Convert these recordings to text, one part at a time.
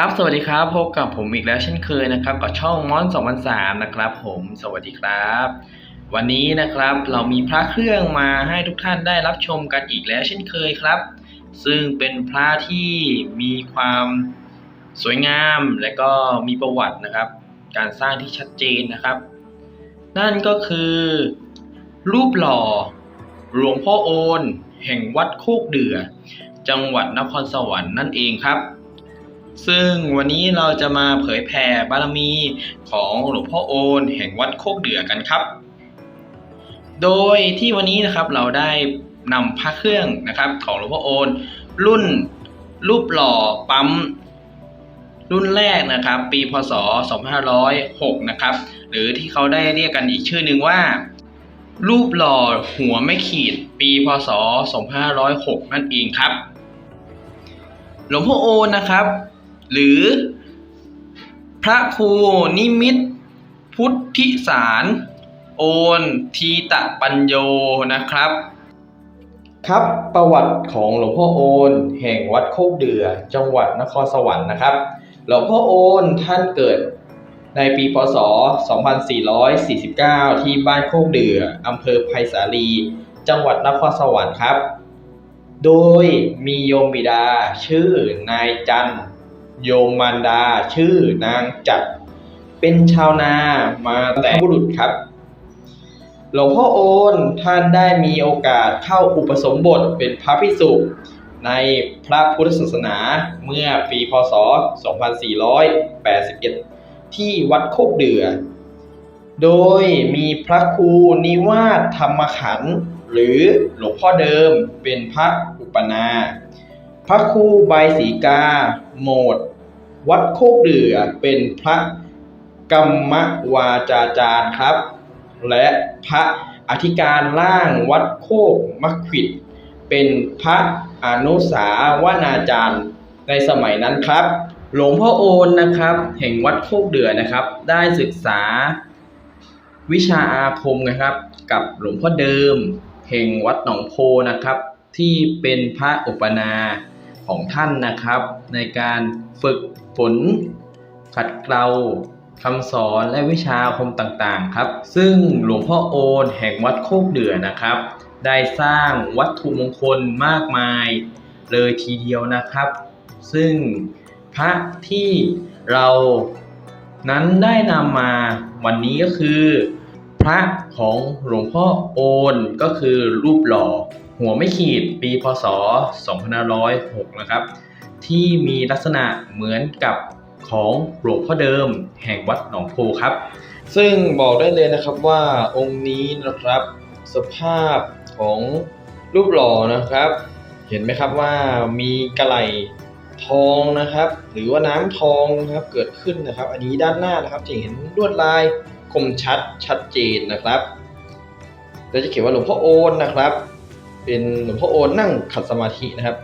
ครับสวัสดีครับพบกับผมอีกแล้วเช่นเคยนะครับกับช่องม้อน2003นะครับ ผมสวัสดีครับ วันนี้นะครับเรามีพระเครื่องมาให้ทุกท่านได้รับชมกันอีกแล้วเช่นเคยครับ ซึ่งเป็นพระที่มีความสวยงามและก็มีประวัตินะครับ การสร้างที่ชัดเจนนะครับ นั่นก็คือ รูปหล่อหลวงพ่อโอน แห่งวัดโคกเดือ จังหวัดนครสวรรค์นั่นเองครับ ซึ่งวันนี้เราจะมาเผยแผ่บารมีของหลวงพ่อโอนแห่งวัดโคกเดือกันครับ โดยที่วันนี้นะครับเราได้นำพระเครื่องนะครับของหลวงพ่อโอน รุ่นรูปหล่อปั๊มรุ่นแรกนะครับปีพศ 2506 นะครับ หรือที่เขาได้เรียกกันอีกชื่อหนึ่งว่า รูปหล่อหัวไม่ขีด ปีพศ 2506 นั่นเองครับ หลวงพ่อโอนนะครับ หรือ พระครูนิมิตพุทธิสาร โอนทีตะปัญโยนะครับ ครับประวัติของหลวงพ่อโอน แห่งวัดโคกเดือ จังหวัดนครสวรรค์นะครับ หลวงพ่อโอนท่านเกิดในปี พศ 2449 ที่บ้านโคกเดือ อำเภอไผ่สาลี จังหวัดนครสวรรค์ครับ โดยมีโยมบิดาชื่อนายจันท โยมมารดาชื่อนางจัดเป็นชาวนามาแต่บุรุษครับ หลวงพ่อโอนท่านได้มีโอกาสเข้าอุปสมบทเป็นพระภิกษุในพระพุทธศาสนาเมื่อปีพศ 2481 ที่วัดโคกเดือ โดยมีพระครูนิวาสธรรมขันธ์หรือหลวงพ่อเดิมเป็นพระอุปนา พระครูใบายศรีกา โหมด วัดโคกเดือเป็นพระกรรมวาจาจารย์ครับ และพระอธิการล่างวัดโคกมักขิด เป็นพระอนุสาวนาจารย์ในสมัยนั้นครับ หลวงพ่อโอนนะครับ แห่งวัดโคกเดือนะครับ ได้ศึกษาวิชาอาคมนะครับ กับหลวงพ่อเดิมแห่งวัดหนองโพนะครับ ที่เป็นพระอุปนา ของท่านนะครับ ในการฝึกฝนขัดเกลาคำสอนและวิชาคมต่างๆครับ ซึ่งหลวงพ่อโอนแห่งวัดโคกเดือนะครับ ได้สร้างวัตถุมงคลมากมายเลยทีเดียวนะครับ ซึ่งพระที่เรานั้นได้นำมาวันนี้ก็คือ พระของหลวงพ่อโอนก็คือรูปหล่อ หัวไม่ขีดปีพศ 2506 นะครับ ที่มีลักษณะเหมือนกับของหลวงพ่อเดิมแห่งวัดหนองโพครับ ซึ่งบอกได้เลยนะครับว่าองค์นี้นะครับสภาพของรูปหล่อนะครับ เห็นไหมครับว่ามีกระไหลทองนะครับ หรือว่าน้ำทองนะครับเกิดขึ้นนะครับ อันนี้ด้านหน้านะครับจะเห็นลวดลายคมชัดชัดเจนนะครับเราจะเขียนว่าหลวงพ่อโอนนะครับ เป็นหลวงพ่อโอนนั่งขัดสมาธินะครับ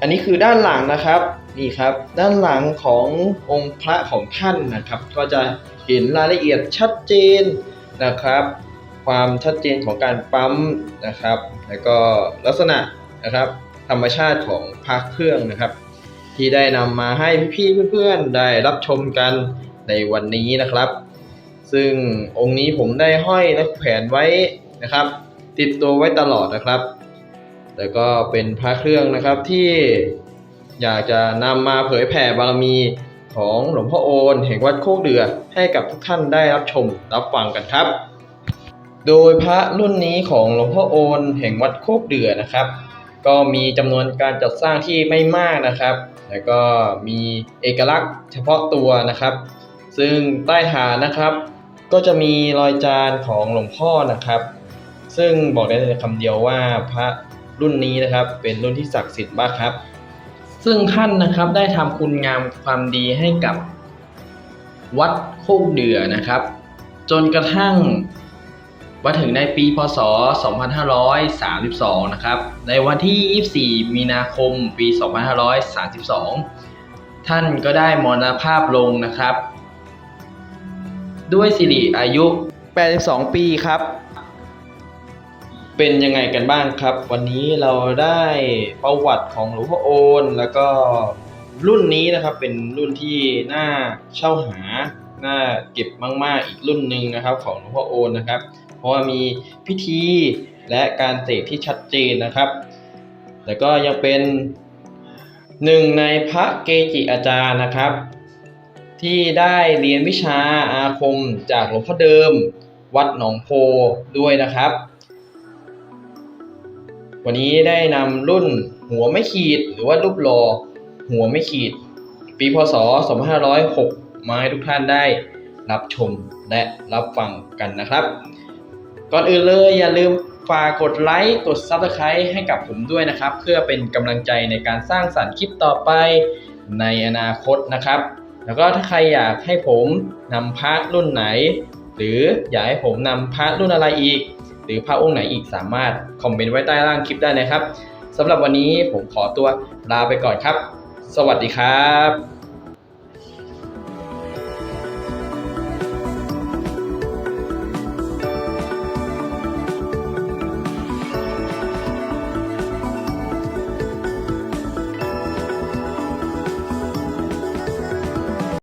อันนี้คือด้านหลังนะครับนี่ครับ ด้านหลังขององค์พระของท่านนะครับ ก็จะเห็นรายละเอียดชัดเจนนะครับ ความชัดเจนของการปั๊มนะครับ แล้วก็ลักษณะนะครับธรรมชาติของพระเครื่องนะครับ ที่ได้นำมาให้พี่ๆเพื่อนๆได้รับชมกันในวันนี้นะครับ ซึ่งองค์นี้ผมได้ห้อยและแขวนไว้นะครับ ติดตัวไว้ตลอดนะครับ แล้วก็เป็นพระเครื่องนะครับที่อยากจะนำมาเผยแผ่บารมีของหลวงพ่อโอนแห่งวัดโคกเดือให้กับทุกท่านได้รับชมรับฟังกันครับ โดยพระรุ่นนี้ของหลวงพ่อโอนแห่งวัดโคกเดือนะครับ ก็มีจำนวนการจัดสร้างที่ไม่มากนะครับ แล้วก็มีเอกลักษณ์เฉพาะตัวนะครับ ซึ่งใต้ฐานนะครับ ก็จะมีรอยจานของหลวงพ่อนะครับ ซึ่งบอกได้เลยคำเดียวว่าพระ รุ่นนี้นะครับ เป็นรุ่นที่ศักดิ์สิทธิ์มากครับ ซึ่งท่านนะครับได้ทำคุณงามความดีให้กับวัดโคกเดือนะครับ จนกระทั่งมาถึงในปีพศ 2532 นะครับ ในวันที่ 24 มีนาคม ปี 2532 ท่านก็ได้มรณภาพลงนะครับ ด้วยสิริอายุ 82 ปีครับ เป็นยังไงกันบ้างครับ วันนี้เราได้ประวัติของหลวงพ่อโอน แล้วก็รุ่นนี้นะครับเป็นรุ่นที่น่าเช่าหาน่าเก็บมาก ๆ อีกรุ่นหนึ่งนะครับ ของหลวงพ่อโอนนะครับ เพราะว่ามีพิธีและการเสกที่ชัดเจนนะครับ แต่ก็ยังเป็นหนึ่งในพระเกจิอาจารย์นะครับ ที่ได้เรียนวิชาอาคมจากหลวงพ่อเดิม วัดหนองโพด้วยนะครับ วันนี้ได้นำรุ่นหัวไม่ขีดหรือว่ารูปหล่อหัวไม่ขีด ปีพศ 2506 มาให้ทุกท่านได้รับชมและรับฟังกันนะครับ ก่อนอื่นเลยอย่าลืมฝากกดไลค์ กด Subscribe ให้กับผมด้วยนะครับ เพื่อเป็นกำลังใจในการสร้างสรรค์คลิปต่อไปในอนาคตนะครับ แล้วก็ถ้าใครอยากให้ผมนำพระรุ่นไหน หรืออยากให้ผมนำพระรุ่นอะไรอีก หรือพระองค์ไหนอีกสามารถคอมเมนต์ไว้ใต้ล่างคลิปได้นะครับสำหรับวันนี้ผมขอตัวลาไปก่อนครับ สวัสดีครับ